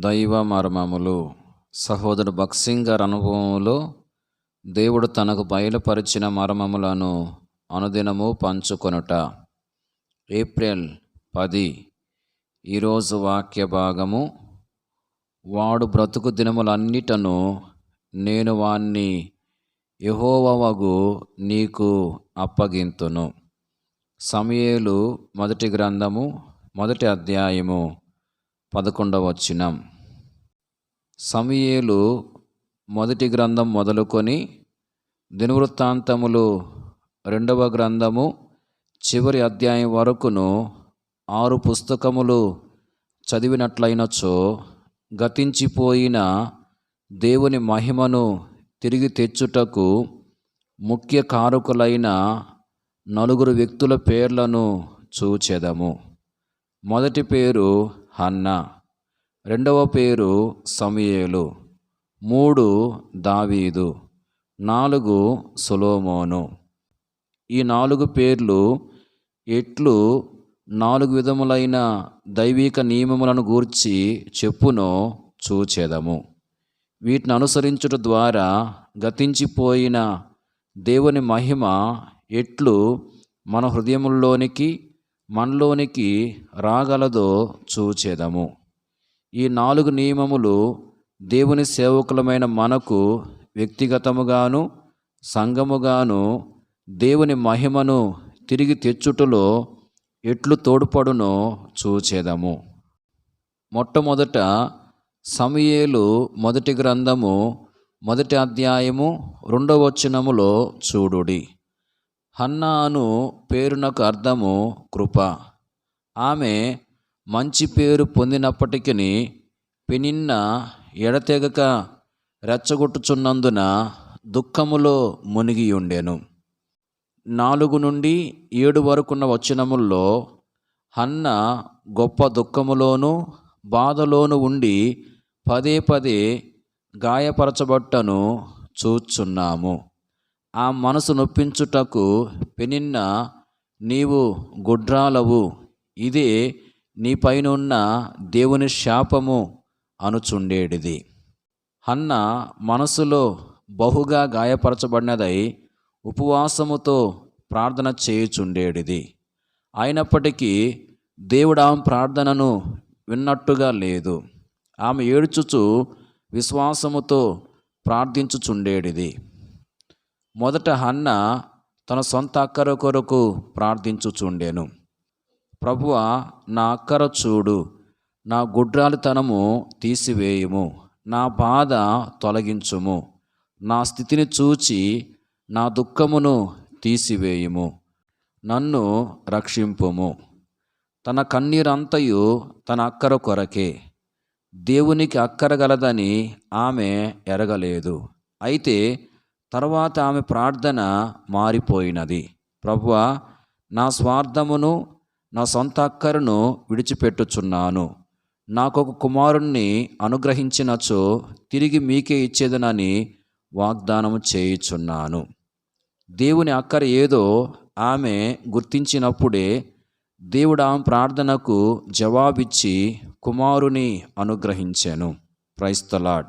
దైవ మర్మములు. సహోదరు బక్సింగ్ గారి అనుభవంలో దేవుడు తనకు బయలుపరిచిన మర్మములను అనుదినము పంచుకొనుట. ఏప్రిల్ పది. ఈరోజు వాక్య భాగము. వాడు బ్రతుకు దినములన్నిటను నేను వాణ్ణి యహోవగు నీకు అప్పగింతును. సమయేలు మొదటి గ్రంథము మొదటి అధ్యాయము. పదకొండవ వచనం. సమయేలు మొదటి గ్రంథం మొదలుకొని దినవృత్తాంతములు రెండవ గ్రంథము చివరి అధ్యాయం వరకును ఆరు పుస్తకములు చదివినట్లయినచో గతించిపోయిన దేవుని మహిమను తిరిగి తెచ్చుటకు ముఖ్య కారకులైన నలుగురు వ్యక్తుల పేర్లను చూచెదము. మొదటి పేరు హన్నా. రెండవ పేరు సమయేలు. మూడు దావీదు. నాలుగు సొలోమోను. ఈ నాలుగు పేర్లు ఎట్లు నాలుగు విధములైన దైవిక నియమములను గూర్చి చెప్పునో చూచేదము. వీటిని అనుసరించుట ద్వారా గతించిపోయిన దేవుని మహిమ ఎట్లు మన హృదయముల్లోనికి మనలోనికి రాగలదో చూచేదము. ఈ నాలుగు నియమములు దేవుని సేవకులమైన మనకు వ్యక్తిగతముగాను సంఘముగాను దేవుని మహిమను తిరిగి తెచ్చుటలో ఎట్లు తోడ్పడునో చూచేదము. మొట్టమొదట సమయేలు మొదటి గ్రంథము మొదటి అధ్యాయము రెండవ వచనములో చూడుడి. హన్నా అను పేరునకు అర్థము కృప. ఆమె మంచి పేరు పొందినప్పటికీ పెనిన్న ఎడతెగక రెచ్చగొట్టుచున్నందున దుఃఖములో మునిగి ఉండెను నాలుగు నుండి ఏడు వరకున్న వచనముల్లో హన్న గొప్ప దుఃఖములోనూ బాధలోను ఉండి పదే పదే గాయపరచబట్టను చూచున్నాము. ఆ మనసు నొప్పించుటకు పెనిన్న నీవు గుడ్రాలవు. ఇదే నీ పైన ఉన్న దేవుని శాపము అనుచుండేటిది హన్న మనసులో బహుగా గాయపరచబడినదై ఉపవాసముతో ప్రార్థన చేయుచుండేటిది అయినప్పటికీ దేవుడు ఆమె ప్రార్థనను విన్నట్టుగా లేదు. ఆమె ఏడ్చుచు విశ్వాసముతో ప్రార్థించుచుండేటిది మొదట హన్న తన సొంత అక్కర కొరకు ప్రార్థించుచుండెను. ప్రభువ నా అక్కర చూడు. నా గుడ్రాలితనము తీసివేయుము. నా బాధ తొలగించుము. నా స్థితిని చూచి నా దుఃఖమును తీసివేయుము. నన్ను రక్షింపుము. తన కన్నీరంతయు తన అక్కర కొరకే. దేవునికి అక్కరగలదని ఆమె ఎరగలేదు. అయితే తర్వాత ఆమె ప్రార్థన మారిపోయినది. ప్రభువ నా స్వార్థమును నా సొంత అక్కరను విడిచిపెట్టుచున్నాను. నాకొక కుమారుణ్ణి అనుగ్రహించినచో తిరిగి మీకే ఇచ్చేదనని వాగ్దానం చేయుచున్నాను. దేవుని అక్కర ఏదో ఆమె గుర్తించినప్పుడే దేవుడు ఆమె ప్రార్థనకు జవాబిచ్చి కుమారుని అనుగ్రహించాను. క్రైస్తలాడ్